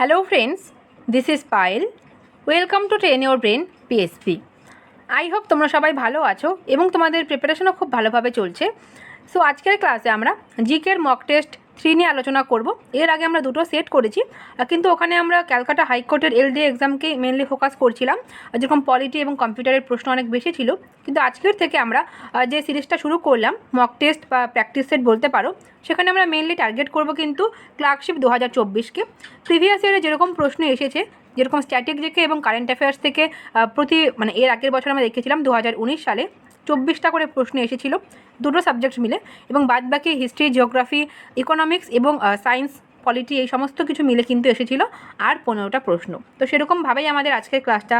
Hello friends this is Payel welcome to train your brain PSP I hope তোমরা সবাই ভালো আছো এবং তোমাদের প্রিপারেশনও খুব ভালোভাবে চলছে। সো আজকের ক্লাসে আমরা জিকের মক টেস্ট থ্রি নিয়ে আলোচনা করব। এর আগে আমরা দুটো সেট করেছি কিন্তু ওখানে আমরা ক্যালকাটা হাইকোর্টের এল এলডি এক্সামকে মেনলি ফোকাস করছিলাম। যেরকম পলিটি এবং কম্পিউটারের প্রশ্ন অনেক বেশি ছিল, কিন্তু আজকের থেকে আমরা যে সিরিজটা শুরু করলাম মক টেস্ট বা প্র্যাকটিস সেট বলতে পারো, সেখানে আমরা মেনলি টার্গেট করব কিন্তু ক্লার্কশিপ দু হাজার চব্বিশকে প্রিভিয়াস ইয়ারে যেরকম প্রশ্ন এসেছে, যেরকম স্ট্যাটিক জিকে এবং কারেন্ট অ্যাফেয়ার্স থেকে প্রতি মানে এর আগের বছর আমরা দেখেছিলাম দু হাজার উনিশ সালে চব্বিশটা করে প্রশ্ন এসেছিল, দুটো সাবজেক্ট মিলে, এবং বাদবাকি হিস্ট্রি জিওগ্রাফি ইকোনমিক্স এবং সায়েন্স পলিটি এই সমস্ত কিছু মিলে কিন্তু এসেছিল আর পনেরোটা প্রশ্ন। তো সেরকমভাবেই আমাদের আজকের ক্লাসটা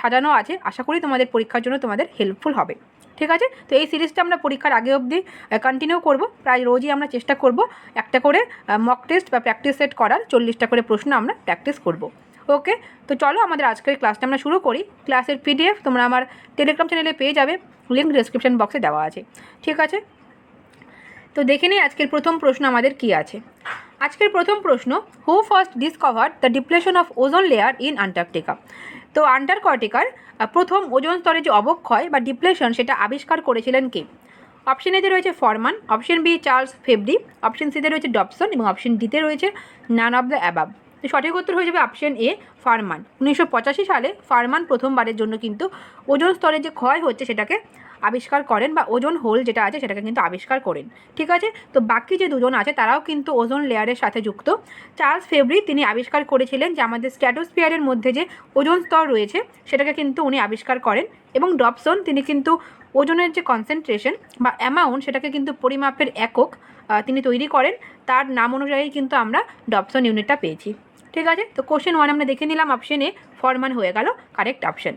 সাজানো আছে। আশা করি তোমাদের পরীক্ষার জন্য তোমাদের হেল্পফুল হবে। ঠিক আছে? তো এই সিরিজটা আমরা পরীক্ষার আগে অবধি কন্টিনিউ করব। প্রায় রোজই আমরা চেষ্টা করব একটা করে মক টেস্ট বা প্র্যাকটিস সেট করার, চল্লিশটা করে প্রশ্ন আমরা প্র্যাকটিস করব। ওকে? তো চলো আমাদের আজকের ক্লাসটা আমরা শুরু করি। ক্লাসের পিডিএফ তোমরা আমার টেলিগ্রাম চ্যানেলে পেয়ে যাবে। লিঙ্ক ডিসক্রিপশন বক্সে দেওয়া আছে। ঠিক আছে? তো দেখে নিই আজকের প্রথম প্রশ্ন আমাদের কি আছে। আজকের প্রথম প্রশ্ন who first discover the depletion of ozone layer in Antarctica তো আন্টার্কটিকার প্রথম ওজোন স্তরে যে অবক্ষয় বা ডিপ্লেশন সেটা আবিষ্কার করেছিলেন কে? অপশন এতে রয়েছে Farman option B Charles Fabry option সিতে রয়েছে ডবসন এবং অপশন ডিতে রয়েছে নান অফ দ্য অ্যাবাব তো সঠিক উত্তর হয়ে যাবে অপশন এ ফারমান। উনিশশো পঁচাশি সালে ফারমান প্রথমবারের জন্য কিন্তু ওজোন স্তরে যে ক্ষয় হচ্ছে সেটাকে আবিষ্কার করেন বা ওজোন হোল যেটা আছে সেটাকে কিন্তু আবিষ্কার করেন। ঠিক আছে? তো বাকি যে দুজন আছে তারাও কিন্তু ওজোন লেয়ারের সাথে যুক্ত। চার্লস ফেব্রি তিনি আবিষ্কার করেছিলেন যে আমাদের স্ট্র্যাটোস্ফিয়ারের মধ্যে যে ওজোন স্তর রয়েছে সেটাকে কিন্তু উনি আবিষ্কার করেন এবং ডবসন তিনি কিন্তু ওজনের যে কনসেন্ট্রেশন বা অ্যামাউন্ট সেটাকে কিন্তু পরিমাপের একক তিনি তৈরি করেন। তার নাম অনুযায়ী কিন্তু আমরা ডবসন ইউনিটটা পেয়েছি। ঠিক আছে? তো কোশ্চেন ওয়ান আমরা দেখে নিলাম অপশনে ফরমান হয়ে গেল কারেক্ট অপশন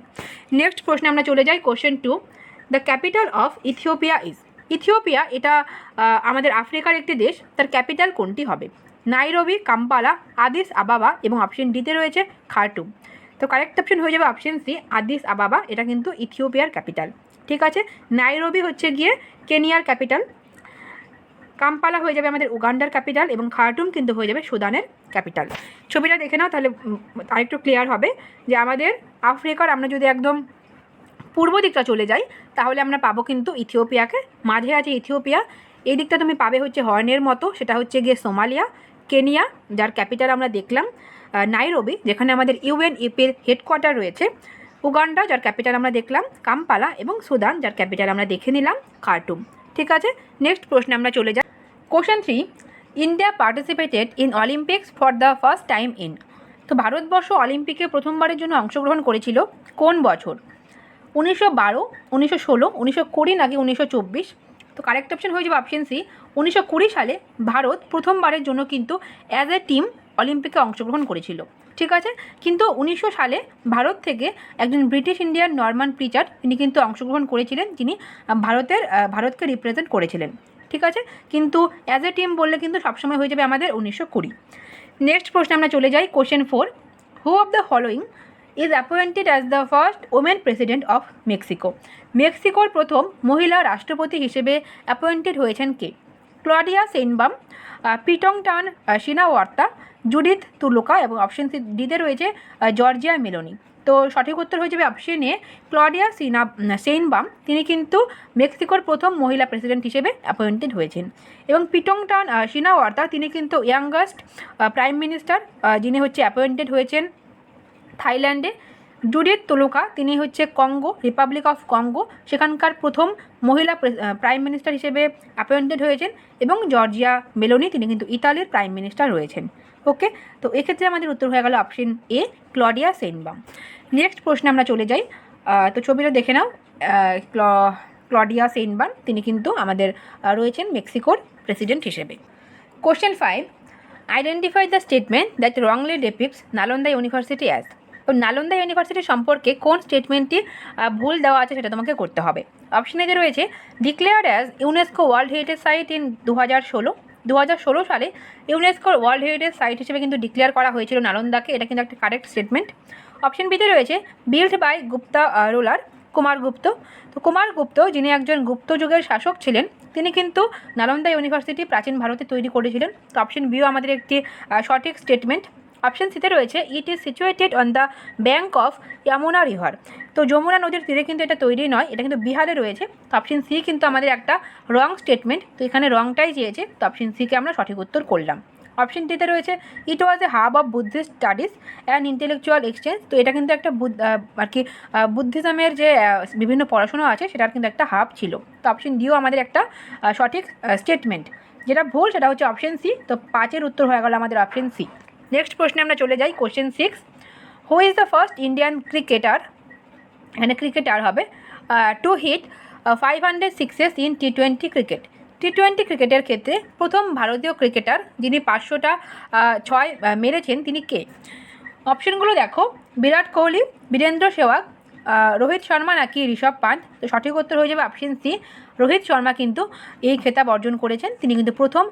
নেক্সট প্রশ্নে আমরা চলে যাই question two the capital of Ethiopia is Ethiopia এটা আমাদের আফ্রিকার একটি দেশ, তার ক্যাপিটাল কোনটি হবে? নাইরবি, কাম্পালা, আদিস আবাবা এবং অপশন ডিতে রয়েছে খার্টুম। তো কারেক্ট অপশন হয়ে যাবে অপশন সি আদিস আবাবা, এটা কিন্তু ইথিওপিয়ার ক্যাপিটাল ঠিক আছে? নাইরবি হচ্ছে গিয়ে কেনিয়ার ক্যাপিটাল কাম্পালা হয়ে যাবে আমাদের উগান্ডার ক্যাপিটাল এবং খার্টুম কিন্তু হয়ে যাবে সুদানের ক্যাপিটাল। ছবিটা দেখে নাও, তাহলে আরেকটু ক্লিয়ার হবে যে আমাদের আফ্রিকার আমরা যদি একদম পূর্ব দিকটা চলে যাই, তাহলে আমরা পাবো কিন্তু ইথিওপিয়াকে। মাঝে আছে ইথিওপিয়া, এই দিকটা তুমি পাবে হচ্ছে হর্নের মতো, সেটা হচ্ছে গিয়ে সোমালিয়া, কেনিয়া, যার ক্যাপিটাল আমরা দেখলাম নাইরোবি, যেখানে আমাদের ইউএনইপির হেডকোয়ার্টার রয়েছে। উগান্ডা, যার ক্যাপিটাল আমরা দেখলাম, কাম্পালা এবং সুদান, যার ক্যাপিটাল আমরা দেখে নিলাম, খার্টুম। ঠিক আছে? নেক্সট প্রশ্নে আমরা চলে যাই। Question three India participated in Olympics for the first time in তো ভারতবর্ষ অলিম্পিকে প্রথমবারের জন্য অংশগ্রহণ করেছিল কোন বছর? উনিশশো বারো, উনিশশো ষোলো, উনিশশো কুড়ি নাকি উনিশশো চব্বিশ? তো কারেক্ট অপশন হয়ে যাবে অপশন সি উনিশশো কুড়ি সালে ভারত প্রথমবারের জন্য কিন্তু অ্যাজ এ টিম অলিম্পিকে অংশগ্রহণ করেছিল। ঠিক আছে? কিন্তু উনিশশো সালে ভারত থেকে একজন ব্রিটিশ ইন্ডিয়ান নর্মান প্রিচার তিনি কিন্তু অংশগ্রহণ করেছিলেন, যিনি ভারতের ভারতকে রিপ্রেজেন্ট করেছিলেন। ঠিক আছে? কিন্তু অ্যাজ এ টিম বললে কিন্তু সবসময় হয়ে যাবে আমাদের উনিশশো কুড়ি। নেক্সট প্রশ্নে আমরা চলে যাই question four who of the following is appointed as the first women president of Mexico মেক্সিকোর প্রথম মহিলা রাষ্ট্রপতি হিসেবে অ্যাপয়েন্টেড হয়েছেন কে? ক্লডিয়া সেনবাম পিটং টান সিনাওয়ার্তা জুডিথ তুলুকা এবং অপশন সি ডিতে রয়েছে জর্জিয়া মেলোনি। তো সঠিক উত্তর হয়ে যাবে অপশন এ ক্লডিয়া সিনা সেইনবাম তিনি কিন্তু মেক্সিকোর প্রথম মহিলা প্রেসিডেন্ট হিসেবে অ্যাপয়েন্টেড হয়েছেন। এবং পিটংটান সিনাওয়ার্তা তিনি কিন্তু ইয়াঙ্গেস্ট প্রাইম মিনিস্টার যিনি হচ্ছে অ্যাপয়েন্টেড হয়েছেন থাইল্যান্ডে। জুডিথ তুলুকা, তিনি হচ্ছে কঙ্গো রিপাবলিক অফ কঙ্গো সেখানকার প্রথম মহিলা প্রাইম মিনিস্টার হিসেবে অ্যাপয়েন্টেড হয়েছেন এবং জর্জিয়া মেলোনি তিনি কিন্তু ইতালির প্রাইম মিনিস্টার রয়েছেন। ওকে তো এক্ষেত্রে আমাদের উত্তর হয়ে গেল option A Claudia Sheinbaum next প্রশ্নে আমরা চলে যাই। তো ছবিটা দেখে নাও। ক্ল- ক্লডিয়া সেনবাম তিনি কিন্তু আমাদের রয়েছেন মেক্সিকোর প্রেসিডেন্ট হিসেবে। Question five identify the statement that wrongly depicts Nalanda university as তো নালন্দা ইউনিভার্সিটি সম্পর্কে কোন স্টেটমেন্টটি ভুল দেওয়া আছে সেটা তোমাকে করতে হবে। অপশনে যে রয়েছে declare as UNESCO world heritage site in দু হাজার ষোলো। দু হাজার ষোলো সালে ইউনেস্কোর ওয়ার্ল্ড হেরিটেজ সাইট হিসেবে কিন্তু ডিক্লেয়ার করা হয়েছিল নালন্দাকে, এটা কিন্তু একটা কারেক্ট স্টেটমেন্ট অপশন বিতে রয়েছে build by Gupta ruler, Kumar Gupta. তো কুমার গুপ্ত, যিনি একজন গুপ্ত যুগের শাসক ছিলেন, তিনি কিন্তু নালন্দা ইউনিভার্সিটি প্রাচীন ভারতে তৈরি করেছিলেন। তো অপশন বিও আমাদের একটি সঠিক স্টেটমেন্ট অপশন সিতে রয়েছে it is situated on the bank of Yamuna river তো যমুনা নদীর তীরে কিন্তু এটা তৈরি নয়, এটা কিন্তু বিহারে রয়েছে। তো অপশন সি কিন্তু আমাদের একটা রং স্টেটমেন্ট তো এখানে রংটাই চেয়েছে। তো অপশন সিকে আমরা সঠিক উত্তর করলাম। অপশন ডিতে রয়েছে it was a hub of Buddhist studies and intellectual exchange তো এটা কিন্তু একটা আর কি বুদ্ধিজমের যে বিভিন্ন পড়াশোনা আছে, সেটার কিন্তু একটা হাব ছিল। তো অপশন ডিও আমাদের একটা সঠিক স্টেটমেন্ট যেটা ভুল সেটা হচ্ছে অপশন সি। তো পাঁচের উত্তর হয়ে গেল আমাদের অপশন সি। নেক্সট প্রশ্নে আমরা চলে যাই question six who is the first Indian cricketer এখানে ক্রিকেটার হবে। To hit five hundred sixes in T twenty cricket T twenty ক্রিকেটের ক্ষেত্রে প্রথম ভারতীয় ক্রিকেটার যিনি পাঁচশোটা ছয় মেরেছেন তিনি কে? অপশনগুলো দেখো। বিরাট কোহলি বীরেন্দ্র আহ, রোহিত শর্মা নাকি ঋষভ পান্ত তো সঠিক উত্তর হয়ে যাবে অপশন সি। রোহিত শর্মা কিন্তু এই খেতাব অর্জন করেছেন। তিনি কিন্তু প্রথম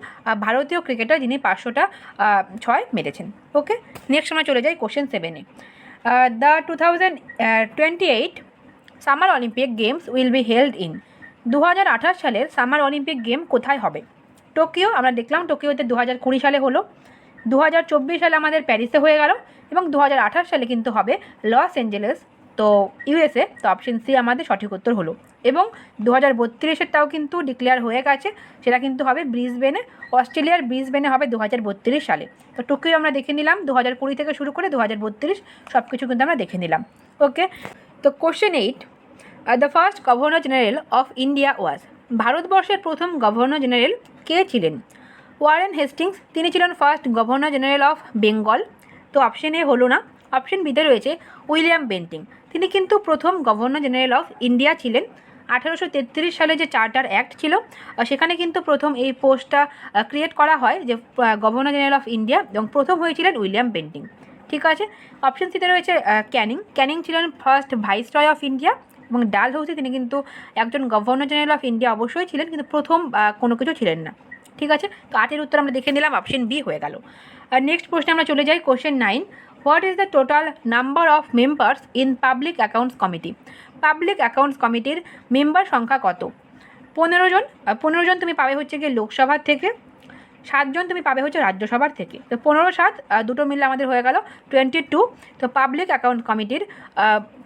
ভারতীয় ক্রিকেটার যিনি পাঁচশোটা ছয় মেরেছেন। ওকে? নেক্সট আমরা চলে যাই কোশ্চেন সেভেনে the two thousand twenty eight summer Olympic games will be held in দু হাজার আঠাশ সালের সামার অলিম্পিক গেম কোথায় হবে? টোকিও আমরা দেখলাম টোকিওতে দু হাজার কুড়ি সালে হলো। দু হাজার চব্বিশ সালে আমাদের প্যারিসে হয়ে গেল এবং দু হাজার আঠাশ সালে কিন্তু হবে লস অ্যাঞ্জেলেস তো ইউএসএ তো অপশন সি আমাদের সঠিক উত্তর হলো। এবং দু হাজার বত্রিশেরটাও কিন্তু ডিক্লেয়ার হয়ে গেছে, সেটা কিন্তু হবে ব্রিসবেনে। অস্ট্রেলিয়ার ব্রিসবেনে হবে দু হাজার বত্রিশ সালে। তো টোকিও আমরা দেখে নিলাম দু হাজার কুড়ি থেকে শুরু করে দু হাজার বত্রিশ সব কিছু কিন্তু আমরা দেখে নিলাম। ওকে তো question eight the first governor general of India was ভারতবর্ষের প্রথম গভর্নর জেনারেল কে ছিলেন? ওয়ারেন হেস্টিংস, তিনি ছিলেন first governor general of Bengal তো অপশন এ হলো না। অপশন বিতে রয়েছে উইলিয়াম বেন্টিং। তিনি কিন্তু প্রথম গভর্নর জেনারেল অফ ইন্ডিয়া ছিলেন। আঠারোশো তেত্রিশ সালে যে চার্টার অ্যাক্ট ছিল সেখানে কিন্তু প্রথম এই পোস্টটা ক্রিয়েট করা হয় যে গভর্নর জেনারেল অফ ইন্ডিয়া এবং প্রথম হয়েছিলেন উইলিয়াম বেন্টিং। ঠিক আছে? অপশন সিতে রয়েছে ক্যানিং। ক্যানিং ছিলেন first viceroy of India এবং ডাল হৌসি তিনি কিন্তু একজন গভর্নর জেনারেল অফ ইন্ডিয়া অবশ্যই ছিলেন, কিন্তু প্রথম কোনো কিছু ছিলেন না। ঠিক আছে? তো আটের উত্তর আমরা দেখে নিলাম, অপশন বি হয়ে গেল। আর নেক্সট প্রশ্নে আমরা চলে যাই question nine what is the total number of members in public accounts committee public accounts কমিটির মেম্বার সংখ্যা কত? পনেরো জন। পনেরো জন তুমি পাবে হচ্ছে গিয়ে লোকসভার থেকে। সাতজন তুমি পাবে হচ্ছে রাজ্যসভার থেকে। তো পনেরো, সাত দুটো মিলে আমাদের হয়ে গেল টোয়েন্টি টু তো পাবলিক অ্যাকাউন্ট কমিটির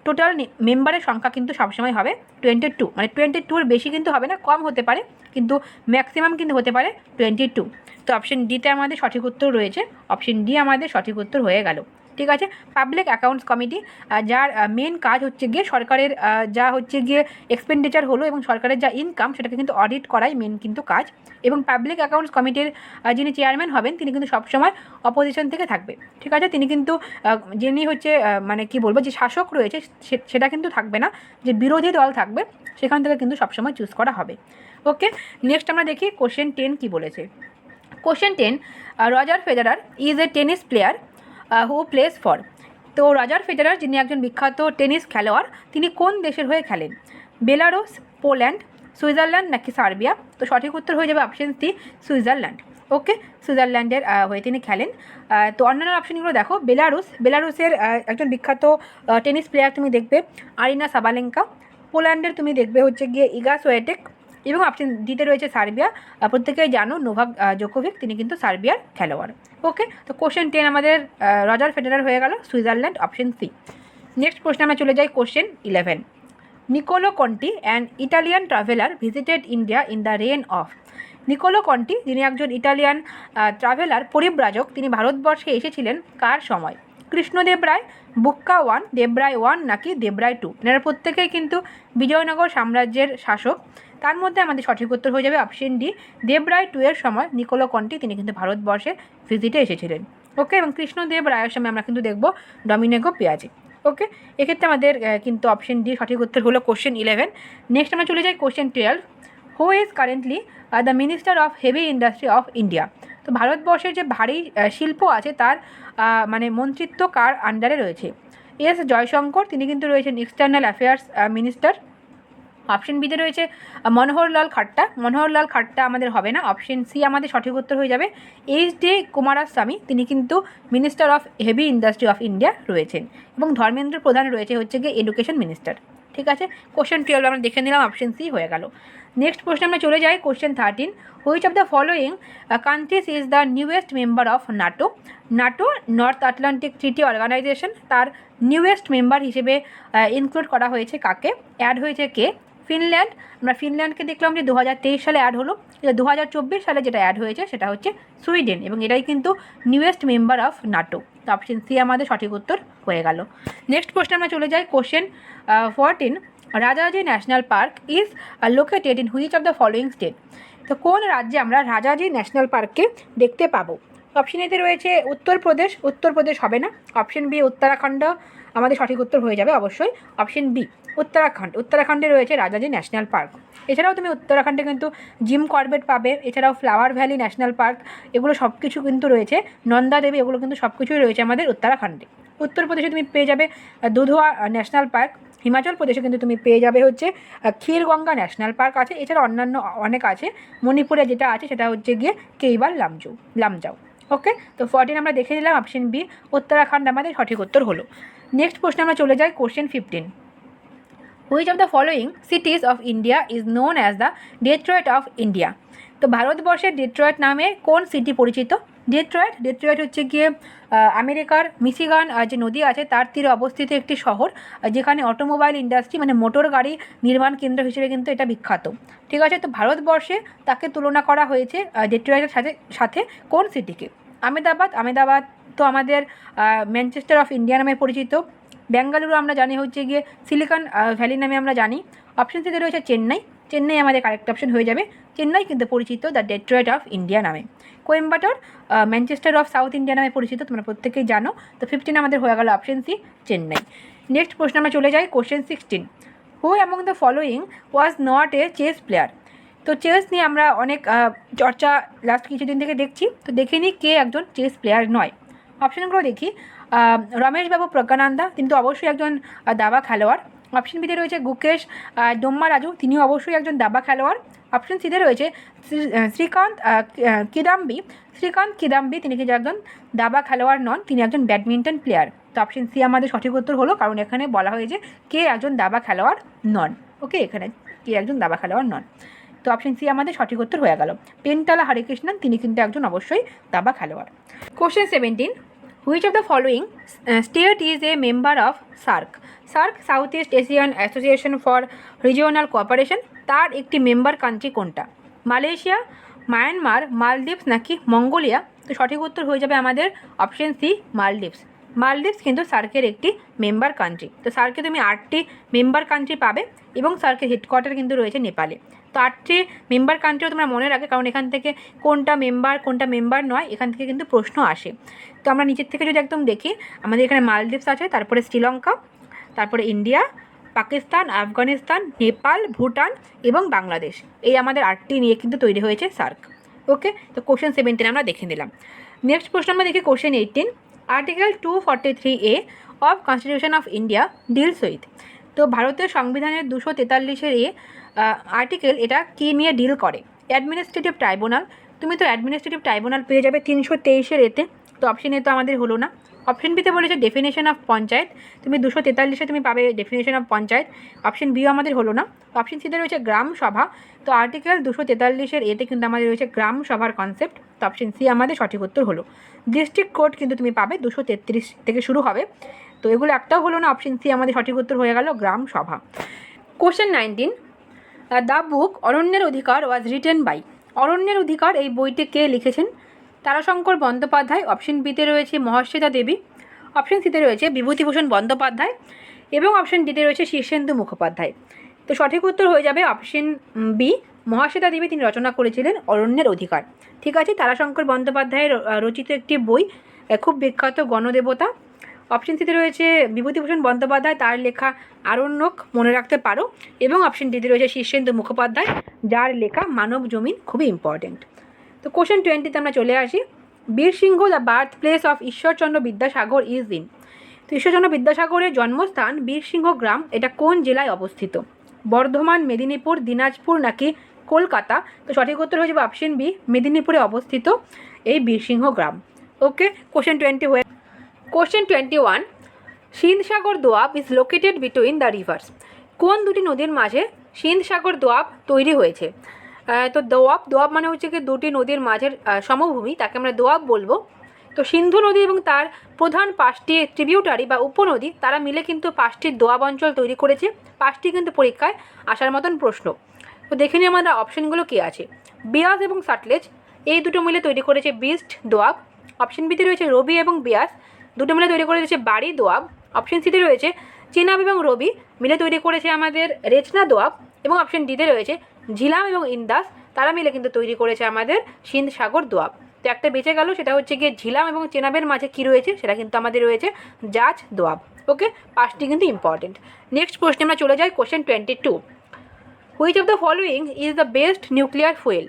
টোটাল মেম্বারের সংখ্যা কিন্তু সবসময় হবে টোয়েন্টি টু মানে টোয়েন্টি টুর বেশি কিন্তু হবে না, কম হতে পারে, কিন্তু ম্যাক্সিমাম কিন্তু হতে পারে টোয়েন্টি টু তো অপশন ডিতে আমাদের সঠিক উত্তর রয়েছে। অপশন ডি আমাদের সঠিক উত্তর হয়ে গেল। ঠিক আছে? পাবলিক অ্যাকাউন্টস কমিটি যার মেন কাজ হচ্ছে গিয়ে সরকারের যা হচ্ছে গিয়ে এক্সপেন্ডিচার হলো এবং সরকারের যা ইনকাম সেটাকে কিন্তু অডিট করাই মেন কিন্তু কাজ। এবং পাবলিক অ্যাকাউন্টস কমিটির যিনি চেয়ারম্যান হবেন, তিনি কিন্তু সবসময় অপোজিশন থেকে থাকবে। ঠিক আছে? তিনি কিন্তু যিনি হচ্ছে মানে কি বলব, যে শাসক রয়েছে সেটা কিন্তু থাকবে না। যে বিরোধী দল থাকবে, সেখান থেকে কিন্তু সবসময় চুজ করা হবে। ওকে নেক্সট আমরা দেখি কোশ্চেন টেন কি বলেছে। Question ten Roger Federer is a tennis player who plays for তো রজার ফেডারার, যিনি একজন বিখ্যাত টেনিস খেলোয়াড়, তিনি কোন দেশের হয়ে খেলেন? বেলারুস, পোল্যান্ড, সুইজারল্যান্ড নাকি সার্বিয়া? তো সঠিক উত্তর হয়ে যাবে অপশন সি সুইজারল্যান্ড। ওকে সুইজারল্যান্ডের হয়ে তিনি খেলেন। তো অন্যান্য অপশনগুলো দেখো। বেলারুস, বেলারুসের একজন বিখ্যাত টেনিস প্লেয়ার তুমি দেখবে, আরিনা সাবালেঙ্কা। পোল্যান্ডের তুমি দেখবে হচ্ছে গিয়ে ইগা সোয়েটেক। এবং অপশন দিতে রয়েছে সার্বিয়া। প্রত্যেকেই জানো, নোভাক জোকোভিক, তিনি কিন্তু সার্বিয়ার খেলোয়াড়। ওকে তো কোশ্চেন টেন আমাদের রজার ফেডারার হয়ে গেল, সুইজারল্যান্ড অপশন সি নেক্সট প্রশ্নে আমরা চলে যাই question eleven Niccolo Conti an Italian traveller visited India in the reign of Niccolo Conti যিনি একজন ইটালিয়ান ট্রাভেলার পরিব্রাজক, তিনি ভারতবর্ষে এসেছিলেন কার সময়? কৃষ্ণদেব রায়, বুক্কা ওয়ান, দেবরায় ওয়ান নাকি দেবরায় টু? এনারা প্রত্যেকেই কিন্তু বিজয়নগর সাম্রাজ্যের শাসক। তার মধ্যে আমাদের সঠিক উত্তর হয়ে যাবে অপশন ডি দেবরায় টু এর সময় নিকোলো কন্টি, তিনি কিন্তু ভারতবর্ষে ভিজিটে এসেছিলেন। ওকে এবং কৃষ্ণদেব রায়ের সময় আমরা কিন্তু দেখব ডমিনেগো পেঁয়াজি। ওকে এক্ষেত্রে আমাদের কিন্তু অপশন ডি সঠিক উত্তর হলো কোশ্চেন ইলেভেন নেক্সট আমরা চলে যাই question twelve who is currently the minister of heavy industry of India তো ভারতবর্ষের যে ভারী শিল্প আছে তার মানে মন্ত্রিত্ব কার আন্ডারে রয়েছে? এস জয়শঙ্কর, তিনি কিন্তু রয়েছেন এক্সটার্নাল অ্যাফেয়ার্স মিনিস্টার অপশন বিতে রয়েছে মনোহরলাল খাট্টা। মনোহরলাল খাট্টা আমাদের হবে না। অপশন সি আমাদের সঠিক উত্তর হয়ে যাবে। এইচ ডি কুমারাস্বামী, তিনি কিন্তু minister of heavy industry of India রয়েছেন এবং ধর্মেন্দ্র প্রধান রয়েছে হচ্ছে গিয়ে এডুকেশন মিনিস্টার ঠিক আছে? কোশ্চেন টুয়েলভ আমরা দেখে নিলাম অপশন সি হয়ে গেল। নেক্সট কোশ্চেন আমরা চলে যাই question thirteen which of the following countries is the newest member of NATO NATO North Atlantic Treaty Organization তার নিউয়েস্ট মেম্বার হিসেবে ইনক্লুড করা হয়েছে কাকে? অ্যাড হয়েছে কে? ফিনল্যান্ড, আমরা ফিনল্যান্ডকে দেখলাম যে দু হাজার তেইশ সালে অ্যাড হলো। দু হাজার চব্বিশ সালে যেটা অ্যাড হয়েছে, সেটা হচ্ছে সুইডেন এবং এটাই কিন্তু নিউয়েস্ট মেম্বার অফ নাটো তো অপশন সি আমাদের সঠিক উত্তর হয়ে গেল। নেক্সট কোশ্চেন আমরা চলে যাই question fourteen Rajaji national park is located in which of the following state তো কোন রাজ্যে আমরা রাজাজি ন্যাশনাল পার্ককে দেখতে পাবো? অপশন এতে রয়েছে উত্তরপ্রদেশ উত্তরপ্রদেশ হবে না। অপশন বি উত্তরাখণ্ড, আমাদের সঠিক উত্তর হয়ে যাবে অবশ্যই। Option B Uttarakhand. উত্তরাখণ্ডে রয়েছে রাজাজি ন্যাশনাল পার্ক। এছাড়াও তুমি উত্তরাখণ্ডে কিন্তু জিম কর্বেট পাবে, এছাড়াও ফ্লাওয়ার ভ্যালি ন্যাশনাল পার্ক, এগুলো সব কিছু কিন্তু রয়েছে। নন্দা দেবী, এগুলো কিন্তু সব কিছুই রয়েছে আমাদের উত্তরাখণ্ডে। উত্তরপ্রদেশে তুমি পেয়ে যাবে দুধোয়া ন্যাশনাল পার্ক। হিমাচল প্রদেশে কিন্তু তুমি পেয়ে যাবে হচ্ছে ক্ষীরগঙ্গা ন্যাশনাল পার্ক আছে। এছাড়া অন্যান্য অনেক আছে। মণিপুরে যেটা আছে সেটা হচ্ছে গিয়ে কেইবার লামজু, লামজাও। ওকে? তো ফর্টিন আমরা দেখে নিলাম অপশন বি উত্তরাখণ্ড আমাদের সঠিক উত্তর হলো। নেক্সট প্রশ্নে আমরা চলে যাই question fifteen which of the following cities of India is known as the Detroit of India তো ভারতবর্ষের ডেট্রয়েট নামে কোন সিটি পরিচিত? ডেট্রয়েট ডেট্রয়েট হচ্ছে গিয়ে আমেরিকার মিশিগান যে নদী আছে তার তীরে অবস্থিত একটি শহর যেখানে অটোমোবাইল ইন্ডাস্ট্রি মানে মোটর গাড়ি নির্মাণ কেন্দ্র হিসেবে কিন্তু এটা বিখ্যাত। ঠিক আছে? তো ভারতবর্ষে তাকে তুলনা করা হয়েছে ডেট্রয়েটের সাথে সাথে কোন সিটিকে আমেদাবাদ আমেদাবাদ তো আমাদের ম্যানচেস্টার অফ ইন্ডিয়া নামে পরিচিত। বেঙ্গালুরু আমরা জানি হচ্ছে গিয়ে সিলিকন ভ্যালি নামে আমরা জানি। অপশন সিতে রয়েছে চেন্নাই। চেন্নাই আমাদের কারেক্ট অপশন হয়ে যাবে। চেন্নাই কিন্তু পরিচিত দ্য ডেট্রয়েট অফ ইন্ডিয়া নামে। Coimbatore Manchester of south India নামে পরিচিত, তোমরা প্রত্যেকেই জানো। তো ফিফটিন আমাদের হয়ে গেল অপশন সি চেন্নাই। নেক্সট প্রশ্ন আমরা চলে যাই question sixteen who among the following was not a chess player তো চেস নিয়ে আমরা অনেক চর্চা লাস্ট কিছুদিন থেকে দেখছি। তো দেখে নিই কে একজন চেস প্লেয়ার নয়। অপশানগুলো দেখি। রমেশবাবু প্রজ্ঞানন্দা তিনি তো অবশ্যই একজন দাবা খেলোয়াড়। অপশন বিতে রয়েছে গুকেশ ডোম্মা রাজু, তিনিও অবশ্যই একজন দাবা খেলোয়াড়। অপশন সিতে রয়েছে শ্রী- শ্রীকান্ত কিদাম্বি। শ্রীকান্ত কিদাম্বি, তিনি কিন্তু একজন দাবা খেলোয়াড় নন, তিনি একজন ব্যাডমিন্টন প্লেয়ার তো অপশন সি আমাদের সঠিক উত্তর হলো, কারণ এখানে বলা হয়েছে কে একজন দাবা খেলোয়াড় নন। ওকে এখানে কে একজন দাবা খেলোয়াড় নন। তো অপশন সি আমাদের সঠিক উত্তর হয়ে গেল। পেনটালা হরিকৃষ্ণন, তিনি কিন্তু একজন অবশ্যই দাবা খেলোয়াড়। Question seventeen which of the following state is a member of SAARC SAARC South East Asian Association for Regional Cooperation তার একটি মেম্বার কান্ট্রি কোনটা? মালয়েশিয়া, মায়ানমার, মালদ্বীপস নাকি মঙ্গোলিয়া? তো সঠিক উত্তর হয়ে যাবে আমাদের অপশন সি মালদ্বীপস। মালদ্বীপস কিন্তু সার্কের একটি মেম্বার কান্ট্রি তো সার্কে তুমি আটটি মেম্বার কান্ট্রি পাবে এবং সার্কের হেডকোয়ার্টার কিন্তু রয়েছে নেপালে। তো আটটি মেম্বার কান্ট্রিও তোমরা মনে রাখে কারণ এখান থেকে কোনটা মেম্বার কোনটা মেম্বার নয়, এখান থেকে কিন্তু প্রশ্ন আসে। তো আমরা নিচের থেকে যদি একদম দেখি, আমাদের এখানে মালদ্বীপস আছে, তারপরে শ্রীলঙ্কা, তারপরে ইন্ডিয়া, পাকিস্তান, আফগানিস্তান, নেপাল, ভুটান এবং বাংলাদেশ। এই আমাদের আটটি নিয়ে কিন্তু তৈরি হয়েছে সার্ক। ওকে? তো কোশ্চেন সেভেন্টিন আমরা দেখে নিলাম। নেক্সট প্রশ্ন আমরা দেখি question eighteen article two forty three A of constitution of India deals with তো ভারতের সংবিধানের দুশো তেতাল্লিশের এ আর্টিকেল এটা কী নিয়ে ডিল করে? অ্যাডমিনিস্ট্রেটিভ ট্রাইব্যুনাল তুমি তো অ্যাডমিনিস্ট্রেটিভ ট্রাইব্যুনাল পেয়ে যাবে তিনশো তেইশের এতে। তো অপশন এ তো আমাদের হলো না। অপশন বিতে বলেছে ডেফিনেশন অফ পঞ্চায়েত। তুমি দুশো তেতাল্লিশে তুমি পাবে ডেফিনেশন অফ পঞ্চায়েত। অপশন বিও আমাদের হলো না। অপশন সিতে রয়েছে গ্রাম সভা। তো আর্টিকেল দুশো তেতাল্লিশের এতে কিন্তু আমাদের রয়েছে গ্রাম সভার কনসেপ্ট তো অপশন সি আমাদের সঠিক উত্তর হলো। ডিস্ট্রিক্ট কোর্ট কিন্তু তুমি পাবে দুশো তেত্রিশ থেকে শুরু হবে। তো এগুলো একটাও হলো না। অপশন সি আমাদের সঠিক উত্তর হয়ে গেল গ্রাম সভা। কোশ্চেন নাইনটিন দ্য বুক, অরণ্যের অধিকার ওয়াজ রিটেন বাই অরণ্যের অধিকার এই বইটি কে লিখেছেন? তারাশঙ্কর বন্দ্যোপাধ্যায় অপশন বিতে রয়েছে মহাশ্বেতা দেবী অপশন সিতে রয়েছে বিভূতিভূষণ বন্দ্যোপাধ্যায় এবং অপশন ডিতে রয়েছে শীর্ষেন্দু মুখোপাধ্যায়। তো সঠিক উত্তর হয়ে যাবে অপশন বি মহাশ্বেতা দেবী তিনি রচনা করেছিলেন অরণ্যের অধিকার। ঠিক আছে, তারাশঙ্কর বন্দ্যোপাধ্যায়ের রচিত একটি বই খুব বিখ্যাত গণদেবতা। অপশন সিতে রয়েছে বিভূতিভূষণ বন্দ্যোপাধ্যায়, তার লেখা আরণ্যক মনে রাখতে পারো এবং অপশন ডিতে রয়েছে শীর্ষেন্দু মুখোপাধ্যায়, যার লেখা মানব জমিন খুবই ইম্পর্টেন্ট তো কোশ্চেন টোয়েন্টিতে আমরা চলে আসি। Birsingha the birth place of Ishwarchandra Vidyasagar is in তো ঈশ্বরচন্দ্র বিদ্যাসাগরের জন্মস্থান বীরসিংহ গ্রাম, এটা কোন জেলায় অবস্থিত? বর্ধমান, মেদিনীপুর, দিনাজপুর নাকি কলকাতা? তো সঠিক উত্তর হয়ে যাবে অপশন বি মেদিনীপুরে অবস্থিত এই বীরসিংহ গ্রাম। ওকে কোশ্চেন টোয়েন্টি হয়ে question twenty one Sindh Sagar Doab is located between the rivers কোন দুটি নদীর মাঝে সিন্ধ সাগর দোয়াব তৈরি হয়েছে? তো দোয়াব দোয়াব মানে হচ্ছে কি দুটি নদীর মাঝের সমভূমি, তাকে আমরা দোয়াব বলব। তো সিন্ধু নদী এবং তার প্রধান পাঁচটি ট্রিবিউটারি বা উপনদী, তারা মিলে কিন্তু পাঁচটি দোয়াব অঞ্চল তৈরি করেছে। পাঁচটি কিন্তু পরীক্ষায় আসার মতন প্রশ্ন। তো দেখে নিই আমাদের অপশনগুলো কী আছে। বিয়াস এবং সাটলেজ, এই দুটো মিলে তৈরি করেছে বিস্ট, দোয়াব। অপশন বিতে রয়েছে রবি এবং বিয়াস দুটো মিলে তৈরি করে করেছে বাড়ি দোয়াব অপশন সিতে রয়েছে চেনাব এবং রবি, মিলে তৈরি করেছে আমাদের রেচনা দোয়াব এবং অপশন ডিতে রয়েছে ঝিলাম এবং ইন্দাস, তারা মিলে কিন্তু তৈরি করেছে আমাদের সিন্ধ সাগর দোয়াব। তো একটা বেঁচে গেল, সেটা হচ্ছে গিয়ে ঝিলাম এবং চেনাবের মাঝে কী রয়েছে, সেটা কিন্তু আমাদের রয়েছে জাজ দোয়াব। ওকে, পাঁচটি কিন্তু ইম্পর্টেন্ট নেক্সট প্রশ্নে আমরা চলে যাই question twenty two which of the following is the best nuclear fuel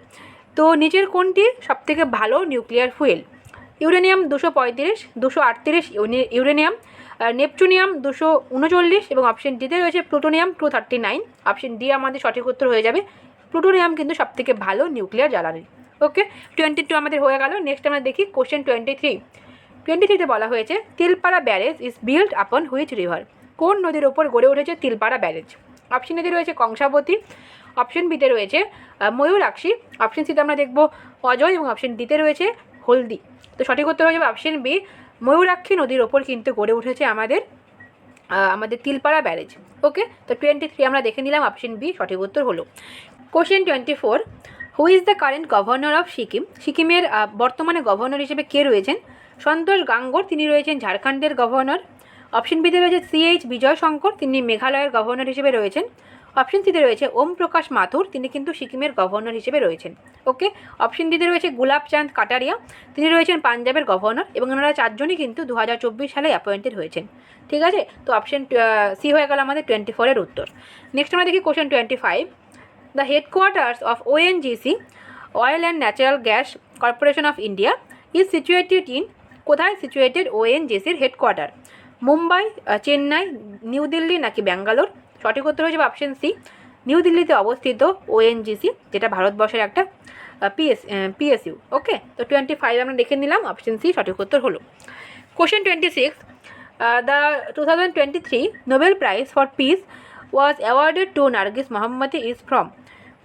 তো নিচের কোনটি সবথেকে ভালো নিউক্লিয়ার ফুয়েল ইউরেনিয়াম দুশো পঁয়ত্রিশ, দুশো আটত্রিশ ইউরেনিয়াম নেপচুনিয়াম দুশো উনচল্লিশ এবং অপশন ডিতে রয়েছে plutonium two thirty nine. Option D আমাদের সঠিক উত্তর হয়ে যাবে। প্লুটোনিয়াম কিন্তু সবথেকে ভালো নিউক্লিয়ার জ্বালানি। ওকে? টোয়েন্টি টু আমাদের হয়ে গেল। নেক্সট আমরা দেখি কোশ্চেন টোয়েন্টি থ্রি। টোয়েন্টি থ্রিতে বলা হয়েছে, Tilpara barrage is build upon which river কোন নদীর ওপর গড়ে উঠেছে তিলপাড়া ব্যারেজ? অপশন এতে রয়েছে কংসাবতী। অপশন বিতে রয়েছে ময়ূরাক্ষী। অপশন সিতে আমরা দেখব অজয় এবং অপশন ডিতে রয়েছে হলদি। তো সঠিক উত্তর হয়ে যাবে অপশন বি, ময়ূরাক্ষী নদীর ওপর কিন্তু গড়ে উঠেছে আমাদের আমাদের তিলপাড়া ব্যারেজ। ওকে? তো টোয়েন্টি থ্রি আমরা দেখে নিলাম অপশন বি, সঠিক উত্তর হলো। Question twenty four who is the current governor of Sikkim সিকিমের বর্তমানে গভর্নর হিসেবে কে রয়েছেন? সন্তোষ গাঙ্গর, তিনি রয়েছেন ঝাড়খণ্ডের গভর্নর অপশন বিতে রয়েছে সিএইচ বিজয় শঙ্কর তিনি মেঘালয়ের গভর্নর হিসেবে রয়েছেন। অপশন সিতে রয়েছে ওম প্রকাশ মাথুর, তিনি কিন্তু সিকিমের গভর্নর হিসেবে রয়েছেন। ওকে, অপশন ডিতে রয়েছে গুলাব চাঁদ কাটারিয়া, তিনি রয়েছেন পাঞ্জাবের গভর্নর এবং ওনারা চারজনই কিন্তু দু হাজার চব্বিশ সালে অ্যাপয়েন্টেড হয়েছেন। ঠিক আছে? তো অপশন সি হয়ে গেল আমাদের টোয়েন্টি ফোরের উত্তর। নেক্সট আমরা দেখি question twenty five the headquarters of ONGC Oil and Natural Gas Corporation of India is situated in কোথায় সিচুয়েটেড ওএনজিসির হেডকোয়ার্টার মুম্বাই চেন্নাই, নিউ দিল্লি নাকি ব্যাঙ্গালোর? সঠিক উত্তর হয়ে যাবে অপশন সি নিউ দিল্লিতে অবস্থিত ওএনজিসি যেটা ভারতবর্ষের একটা পিএস পিএসইউ ওকে তো টোয়েন্টি ফাইভ আমরা দেখে নিলাম অপশন সি সঠিক উত্তর হলো। Question twenty six the two thousand twenty three Nobel prize for peace was awarded to Narges Mohammadi is from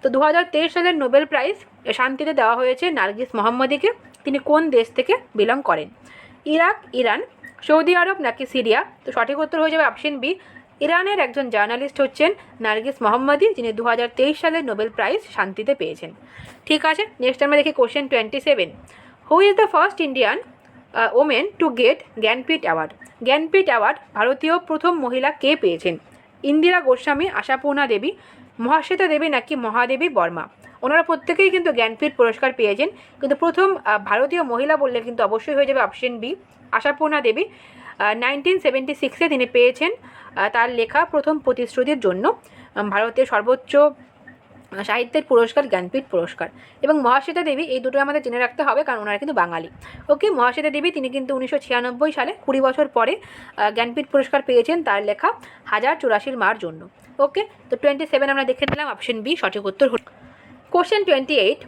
তো দু হাজার তেইশ সালের নোবেল প্রাইজ শান্তিতে দেওয়া হয়েছে নার্গিস মোহাম্মদিকে। তিনি কোন দেশ থেকে বিলং করেন? ইরাক, ইরান, সৌদি আরব নাকি সিরিয়া? তো সঠিক উত্তর হয়ে যাবে অপশন বি ইরানের একজন জার্নালিস্ট হচ্ছেন নার্গিস মোহাম্মদি, যিনি দু হাজার তেইশ সালে নোবেল প্রাইজ শান্তিতে পেয়েছেন। ঠিক আছে নেক্সট আমরা দেখি question twenty seven who is the first Indian women to get Jnanpith award Jnanpith award ভারতীয় প্রথম মহিলা কে পেয়েছেন? ইন্দিরা গোস্বামী, আশাপূর্ণা দেবী, মহাশ্বেতা দেবী নাকি মহাদেবী বর্মা? ওনারা প্রত্যেকেই কিন্তু জ্ঞানপীঠ পুরস্কার পেয়েছেন। কিন্তু প্রথম ভারতীয় মহিলা বললে কিন্তু অবশ্যই হয়ে যাবে option B Ashapurna Devi. Nineteen seventy সিক্সে তিনি পেয়েছেন তার লেখা প্রথম প্রতিশ্রুতির জন্য ভারতের সর্বোচ্চ সাহিত্যের পুরস্কার, জ্ঞানপীঠ পুরস্কার। এবং মহাশ্বেতা দেবী, এই দুটো আমাদের জেনে রাখতে হবে, কারণ ওনারা কিন্তু বাঙালি। ওকে, মহাশ্বেতা দেবী, তিনি কিন্তু উনিশশো ছিয়ানব্বই সালে, কুড়ি বছর পরে জ্ঞানপীঠ পুরস্কার পেয়েছেন তার লেখা হাজার চুরাশির মার জন্য। ওকে, তো টোয়েন্টি সেভেন আমরা দেখে নিলাম অপশন বি সঠিক উত্তর question twenty eight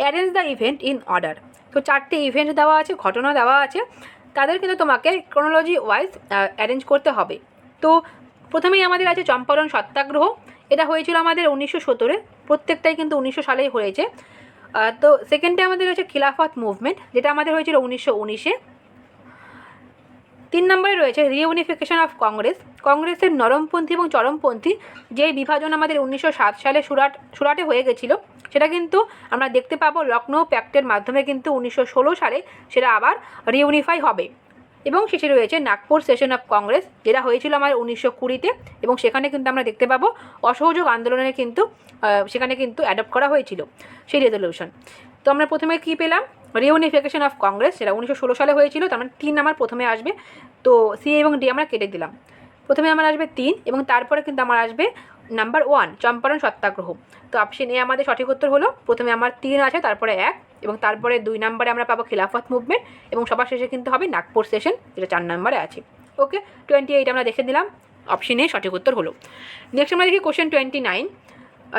arrange the event in order তো চারটে ইভেন্ট দেওয়া আছে, ঘটনা দেওয়া আছে। তাদের কিন্তু তোমাকে ক্রোনোলজি ওয়াইজ অ্যারেঞ্জ করতে হবে। তো প্রথমেই আমাদের আছে চম্পারণ সত্যাগ্রহ। এটা হয়েছিল আমাদের উনিশশো সতেরো প্রত্যেকটাই কিন্তু উনিশশো সালেই হয়েছে। তো সেকেন্ডে আমাদের হচ্ছে খিলাফত মুভমেন্ট যেটা আমাদের হয়েছিল উনিশশো উনিশে। তিন নম্বরে রয়েছে রিউনিফিকেশন অফ কংগ্রেস কংগ্রেসের নরমপন্থী এবং চরমপন্থী যে বিভাজন আমাদের উনিশশো সাত সালে সুরাট, সুরাটে হয়ে গেছিল, সেটা কিন্তু আমরা দেখতে পাবো লখনৌ প্যাক্টের মাধ্যমে কিন্তু উনিশশো ষোলো সালে সেটা আবার রিউনিফাই হবে। এবং শেষে রয়েছে নাগপুর সেশন অফ কংগ্রেস যেটা হয়েছিল আমার উনিশশো কুড়িতে, এবং সেখানে কিন্তু আমরা দেখতে পাবো অসহযোগ আন্দোলনে কিন্তু সেখানে কিন্তু অ্যাডপ্ট করা হয়েছিল সেই রেজলিউশন তো আমরা প্রথমে কী পেলাম? রিউনিফিকেশন অফ কংগ্রেস সেটা উনিশশো ষোলো সালে হয়েছিল, তার মানে তিন আমার প্রথমে আসবে। তো সি এবং ডি আমরা কেটে দিলাম। প্রথমে আমার আসবে তিন এবং তারপরে কিন্তু আমার আসবে নাম্বার ওয়ান চম্পারণ সত্যাগ্রহ। তো অপশন এ আমাদের সঠিক উত্তর হলো, প্রথমে আমার তিন আছে, তারপরে এক এবং তারপরে দুই নম্বরে আমরা পাবো খিলাফত মুভমেন্ট এবং সবার শেষে কিন্তু হবে নাগপুর সেশন যেটা চার নম্বরে আছে। ওকে টোয়েন্টি এইট আমরা দেখে দিলাম অপশন এ সঠিক উত্তর হলো। নেক্সট আমরা দেখি question twenty nine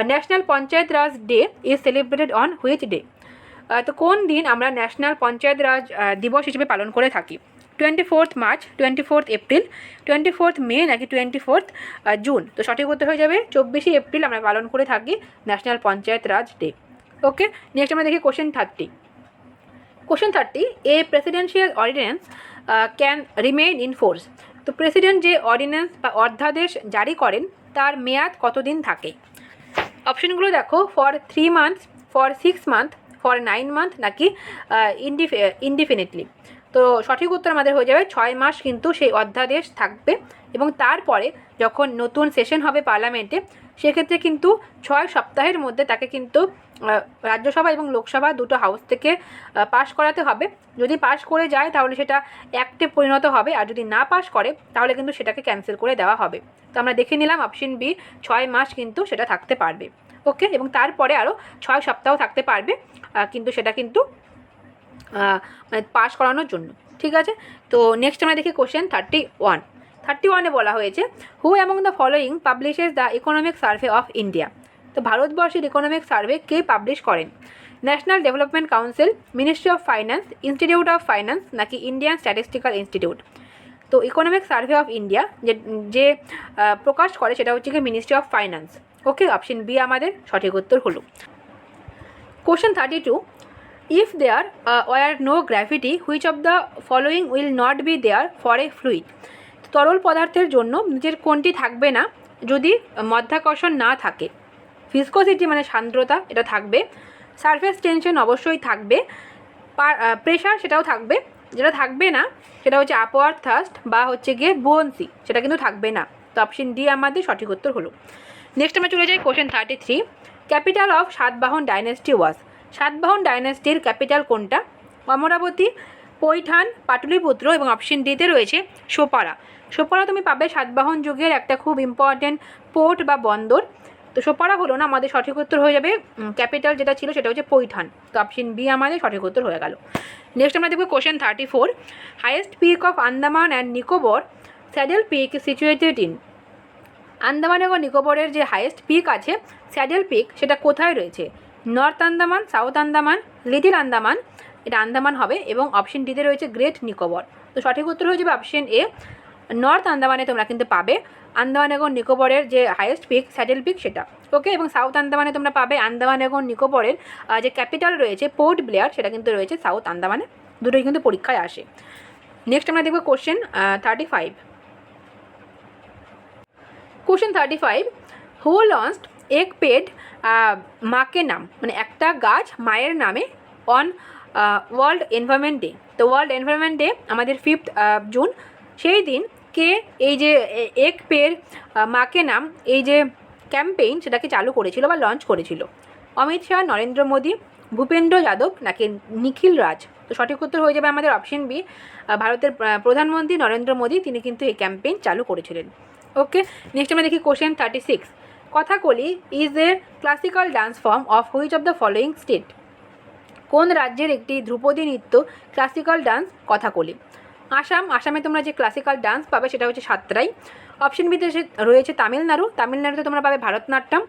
national panchayat raj day is celebrated on which day তো কোন দিন আমরা ন্যাশনাল পঞ্চায়েত রাজ দিবস হিসেবে পালন করে থাকি? Twenty fourth March twenty fourth April twenty fourth May নাকি টোয়েন্টি ফোর্থ জুন তো সঠিক উত্তর হয়ে যাবে, চব্বিশে এপ্রিল আমরা পালন করে থাকি national panchayat raj day. Okay next আমরা দেখি question thirty question thirty a presidential ordinance can remain in force তো প্রেসিডেন্ট যে অর্ডিন্যান্স বা অধ্যাদেশ জারি করেন, তার মেয়াদ কতদিন থাকে? অপশনগুলো দেখো for three months for six month for nine month নাকি ইনডিফিনিটলি তো সঠিক উত্তর আমাদের হয়ে যাবে ছয় মাস কিন্তু সেই অধ্যাদেশ থাকবে এবং তারপরে যখন নতুন সেশন হবে পার্লামেন্টে সেক্ষেত্রে কিন্তু ছয় সপ্তাহের মধ্যে তাকে কিন্তু রাজ্যসভা এবং লোকসভা দুটো হাউস থেকে পাশ করাতে হবে। যদি পাশ করে যায় তাহলে সেটা অ্যাক্টে পরিণত হবে আর যদি না পাশ করে তাহলে কিন্তু সেটাকে ক্যান্সেল করে দেওয়া হবে। তো আমরা দেখে নিলাম অপশন বি ছয় মাস কিন্তু সেটা থাকতে পারবে। ওকে? এবং তারপরে আরও ছয় সপ্তাহ থাকতে পারবে কিন্তু সেটা কিন্তু মানে পাস করানোর জন্য, ঠিক আছে? তো নেক্সট আমরা দেখি কোশ্চেন থার্টি ওয়ান থার্টি ওয়ানে বলা হয়েছে who among the following publishes the economic survey of India তো ভারতবর্ষের ইকোনমিক সার্ভে কে পাবলিশ করেন? National development council ministry of finance institute of finance নাকি ইন্ডিয়ান স্ট্যাটিস্টিক্যাল ইনস্টিটিউট তো ইকোনমিক সার্ভে অফ ইন্ডিয়া যে যে প্রকাশ করে সেটা হচ্ছে কি ministry of finance okay option B আমাদের সঠিক উত্তর হলো। Question thirty two if there were no gravity which of the following will not be there for a fluid তরল পদার্থের জন্য নিজের কোনটি থাকবে না, যদি মধ্যাকর্ষণ না থাকে? ফিসকোসিটি মানে সান্দ্রতা, এটা থাকবে। সারফেস টেনশন অবশ্যই থাকবে। প্রেশার সেটাও থাকবে। যেটা থাকবে না, সেটা হচ্ছে আপওয়ার থাস্ট বা হচ্ছে গিয়ে বোনসি সেটা কিন্তু থাকবে না। তো অপশন ডি আমাদের সঠিক উত্তর হলো। নেক্সট আমরা চলে যাই question thirty three capital of Satavahana dynasty was Satavahana ডাইনেস্টির capital কোনটা? অমরাবতী, পৈঠান, পাটলিপুত্র এবং অপশন ডিতে রয়েছে সোপারা। সোপারা তুমি পাবে সাতবাহন যুগের একটা খুব ইম্পর্টেন্ট পোর্ট বা বন্দর। তো সোপারা হলো না, আমাদের সঠিক উত্তর হয়ে যাবে ক্যাপিটাল যেটা ছিল সেটা হচ্ছে পৈঠান। তো অপশন বি আমাদের সঠিক উত্তর হয়ে গেল। নেক্সট আমরা দেখব question thirty four highest peak of Andaman and Nicobar saddle peak situated in Andaman এবং নিকোবরের যে হাইয়েস্ট পিক আছে স্যাডেল পিক সেটা কোথায় রয়েছে? North Andaman South Andaman Little Andaman, এটা আন্দামান হবে এবং অপশন ডিতে রয়েছে গ্রেট নিকোবর। তো সঠিক উত্তর হয়ে যাবে অপশন এ নর্থ আন্দামানে তোমরা কিন্তু পাবে আন্দামান এবং নিকোবরের যে হাইয়েস্ট পিক স্যাডেল পিক সেটা। ওকে এবং সাউথ আন্দামানে তোমরা পাবে আন্দামান এবং নিকোবরের যে ক্যাপিটাল রয়েছে পোর্ট ব্লেয়ার সেটা কিন্তু রয়েছে সাউথ আন্দামানে। দুটোই কিন্তু পরীক্ষায় আসে। নেক্সট আমরা দেখব question thirty five question thirty five who launched Ek Ped Maa Ke Naam মানে একটা গাছ মায়ের নামে অন ওয়ার্ল্ড এনভায়রনমেন্ট ডে তো ওয়ার্ল্ড এনভায়রনমেন্ট ডে আমাদের ফিফথ জুন সেই দিন কে এই যে এক পের মাকে নাম এই যে ক্যাম্পেইন সেটাকে চালু করেছিল বা লঞ্চ করেছিল? অমিত শাহ, নরেন্দ্র মোদী, ভূপেন্দ্র যাদব নাকি নিখিল রাজ? তো সঠিক উত্তর হয়ে যাবে আমাদের অপশন বি ভারতের প্রধানমন্ত্রী নরেন্দ্র মোদী, তিনি কিন্তু এই ক্যাম্পেইন চালু করেছিলেন। ওকে নেক্সট আমরা দেখি question thirty six Kathakali is a classical dance form of which of the following state কোন রাজ্যের একটি ধ্রুপদী নৃত্য ক্লাসিক্যাল ডান্স কথাকলি আসাম, আসামে তোমরা যে ক্লাসিক্যাল ডান্স পাবে সেটা হচ্ছে সাতরাই। অপশন বিতে রয়েছে তামিলনাড়ু। তামিলনাড়ুতে তোমরা পাবে ভারতনাট্যম।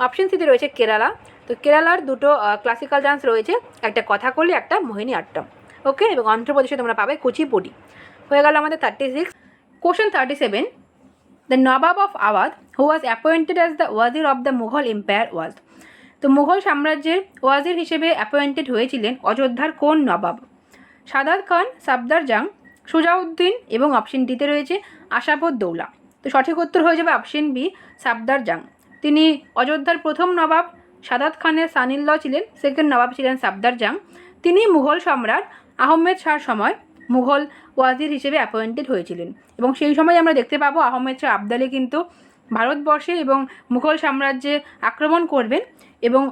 অপশন সিতে রয়েছে কেরালা। তো কেরালার দুটো ক্লাসিক্যাল ডান্স রয়েছে। একটা কথাকলি, একটা মোহিনী আট্টম ওকে এবং অন্ধ্রপ্রদেশে তোমরা পাবে কুচিপুডি। হয়ে গেল আমাদের thirty six question thirty seven the Nawab of Awadh who was appointed as the Wazir of the Mughal empire was তো মুঘল সাম্রাজ্যের ওয়াজির হিসেবে অ্যাপয়েন্টেড হয়েছিলেন অযোধ্যার কোন নবাব? সাদাত খান, সাবদার জাং, সুজাউদ্দিন এবং অপশন ডিতে রয়েছে আশাপদ দৌলা। তো সঠিক উত্তর হয়ে যাবে অপশন বি সাবদার জাং। তিনি অযোধ্যার প্রথম নবাব, সাদাত খানের সানিল্ল ছিলেন সেকেন্ড নবাব ছিলেন সাবদার জাং। তিনি মুঘল সম্রাট আহমেদ শাহর সময় মুঘল ওয়াজির হিসেবে অ্যাপয়েন্টেড হয়েছিলেন। এবং সেই সময় আমরা দেখতে পাবো আহমেদ শাহ আবদালি কিন্তু ভারতবর্ষে এবং মুঘল সাম্রাজ্যে আক্রমণ করবেন এবং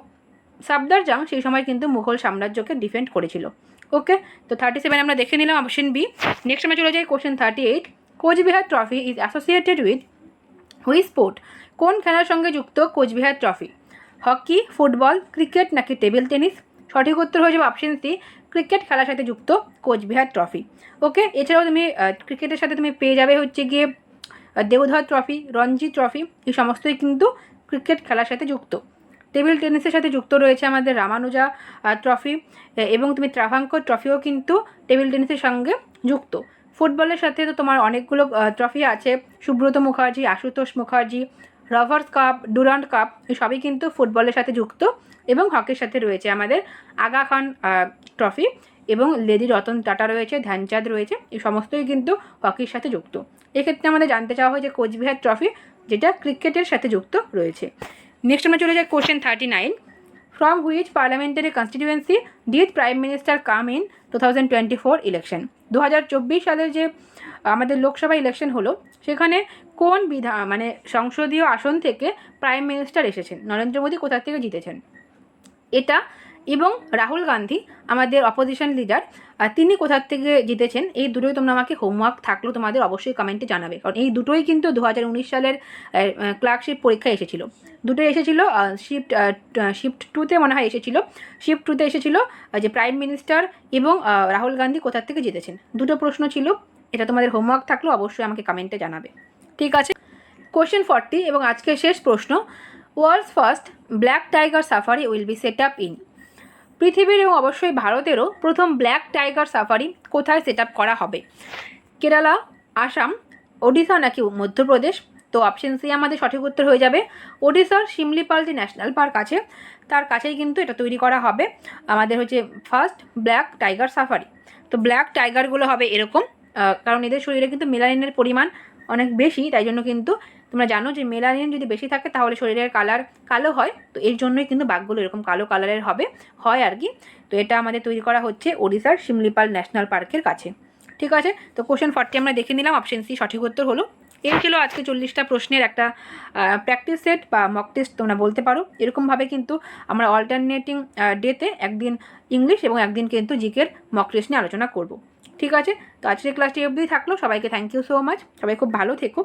সাবদার জাং সেই সময় কিন্তু মুঘল সাম্রাজ্যকে ডিফেন্ড করেছিল। ওকে তো থার্টি সেভেন আমরা দেখে নিলাম অপশন বি নেক্সট আমরা চলে যাই question thirty eight Cooch Behar trophy is associated with which sport কোন খেলার সঙ্গে যুক্ত Cooch Behar trophy hockey, football, cricket নাকি টেবিল টেনিস? সঠিক উত্তর হয়ে যাবে অপশন সি ক্রিকেট খেলার সাথে যুক্ত কোচবিহার ট্রফি। ওকে এছাড়াও তুমি ক্রিকেটের সাথে তুমি পেয়ে যাবে হচ্ছে গিয়ে আহ, দেওধর ট্রফি রঞ্জি ট্রফি এই সমস্তই কিন্তু ক্রিকেট খেলার সাথে যুক্ত। টেবিল টেনিসের সাথে যুক্ত রয়েছে আমাদের রামানুজা ট্রফি এবং তুমি ট্রাভাঙ্কর ট্রফিও কিন্তু টেবিল টেনিসের সঙ্গে যুক্ত। ফুটবলের সাথে তো তোমার অনেকগুলো ট্রফি আছে Subrata Mukherjee Ashutosh Mukherjee Rovers Cup, Durand Cup, সবই কিন্তু ফুটবলের সাথে যুক্ত এবং হকির সাথে রয়েছে আমাদের আগা খান ট্রফি এবং লেডি রতন টাটা রয়েছে, ধ্যানচাঁদ রয়েছে, এই সমস্তই কিন্তু হকির সাথে যুক্ত। এক্ষেত্রে আমাদের জানতে চাওয়া হয় যে কোচবিহার ট্রফি, যেটা ক্রিকেটের সাথে যুক্ত রয়েছে। নেক্সট আমরা চলে যাই question thirty nine from which parliamentary constituency did prime minister come in two thousand twenty four election দু হাজার চব্বিশ সালের যে, আমাদের লোকসভা ইলেকশন হলো সেখানে কোন বিধা মানে সংসদীয় আসন থেকে প্রাইম মিনিস্টার এসেছেন? নরেন্দ্র মোদী কোথা থেকে জিতেছেন? এটা এবং রাহুল গান্ধী, আমাদের অপোজিশন লিডার তিনি কোথা থেকে জিতেছেন? এই দুটোই তোমরা আমাকে হোমওয়ার্ক থাকলেও তোমাদের অবশ্যই কমেন্টে জানাবে। কারণ এই দুটোই কিন্তু দু হাজার উনিশ সালের ক্লার্কশিপ পরীক্ষায় এসেছিল। দুটোই এসেছিল শিফট শিফট টুতে মনে হয় এসেছিল। শিফট টুতে এসেছিল যে প্রাইম মিনিস্টার এবং রাহুল গান্ধী কোথার থেকে জিতেছেন? দুটো প্রশ্ন ছিল। এটা তোমাদের হোমওয়ার্ক থাকলেও অবশ্যই আমাকে কমেন্টে জানাবে। ঠিক আছে? কোশ্চেন ফর্টি এবং আজকের শেষ প্রশ্ন world's first black tiger safari will be set up in পৃথিবীর এবং অবশ্যই ভারতেরও প্রথম ব্ল্যাক টাইগার সাফারি কোথায় সেট আপ করা হবে? কেরালা, আসাম, ওডিশা নাকি মধ্যপ্রদেশ? তো অপশন সি আমাদের সঠিক উত্তর হয়ে যাবে। ওডিশার শিমলিপাল যে ন্যাশনাল পার্ক আছে। তার কাছেই কিন্তু এটা তৈরি করা হবে। আমাদের হচ্ছে ফার্স্ট ব্ল্যাক টাইগার সাফারি তো ব্ল্যাক টাইগারগুলো হবে এরকম। কারণ এদের শরীরে কিন্তু মেলানিনের পরিমাণ অনেক বেশি, তাই জন্য কিন্তু তোমরা জানো যে মেলানিন যদি বেশি থাকে তাহলে শরীরের কালার কালো হয়। তো এর জন্যই কিন্তু বাঘগুলো এরকম কালো কালারের হবে, হয় আর কি। তো এটা আমাদের তৈরি করা হচ্ছে ওড়িশার শিমলিপাল ন্যাশনাল পার্কের কাছে। ঠিক আছে? তো কোশ্চেন ফর্টি আমরা দেখে নিলাম অপশন সি সঠিক উত্তর হলো। এই ছিল আজকে চল্লিশটা প্রশ্নের একটা প্র্যাকটিস সেট বা মক টেস্ট তোমরা বলতে পারো। এরকমভাবে কিন্তু আমরা অল্টারনেটিং ডেতে একদিন ইংলিশ এবং একদিন কিন্তু জিকের মক টেস্ট নিয়ে আলোচনা করব। ঠিক আছে? তো আজকের ক্লাসটি অবধি থাকল। সবাইকে থ্যাংক ইউ সো মাচ সবাই খুব ভালো থেকো।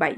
বাই